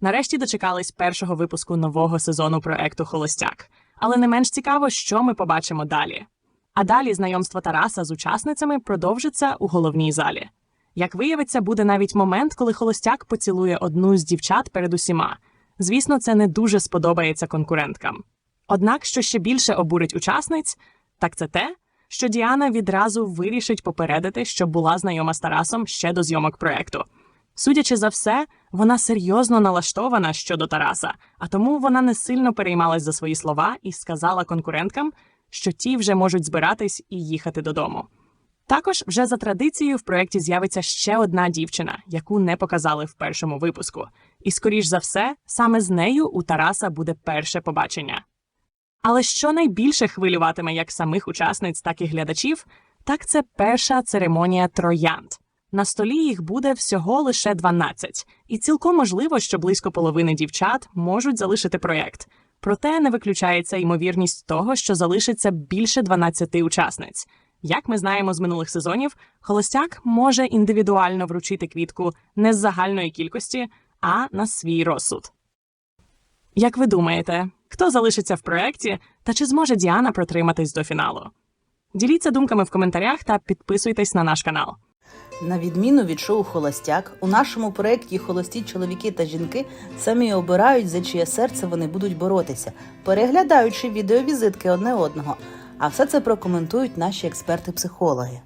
Нарешті дочекались першого випуску нового сезону проекту Холостяк. Але не менш цікаво, що ми побачимо далі. А далі знайомство Тараса з учасницями продовжиться у головній залі. Як виявиться, буде навіть момент, коли холостяк поцілує одну з дівчат перед усіма. Звісно, це не дуже сподобається конкуренткам. Однак, що ще більше обурить учасниць, так це те, що Діана відразу вирішить попередити, що була знайома з Тарасом ще до зйомок проекту. Судячи за все, вона серйозно налаштована щодо Тараса, а тому вона не сильно переймалась за свої слова і сказала конкуренткам, що ті вже можуть збиратись і їхати додому. Також вже за традицією в проєкті з'явиться ще одна дівчина, яку не показали в першому випуску. І, скоріш за все, саме з нею у Тараса буде перше побачення. Але що найбільше хвилюватиме як самих учасниць, так і глядачів, так це перша церемонія троянд. На столі їх буде всього лише 12, і цілком можливо, що близько половини дівчат можуть залишити проєкт. Проте не виключається ймовірність того, що залишиться більше 12 учасниць. Як ми знаємо з минулих сезонів, холостяк може індивідуально вручити квітку не з загальної кількості, а на свій розсуд. Як ви думаєте, хто залишиться в проєкті та чи зможе Діана протриматись до фіналу? Діліться думками в коментарях та підписуйтесь на наш канал. На відміну від шоу Холостяк, у нашому проєкті холості чоловіки та жінки самі обирають, за чиє серце вони будуть боротися, переглядаючи відеовізитки одне одного. А все це прокоментують наші експерти-психологи.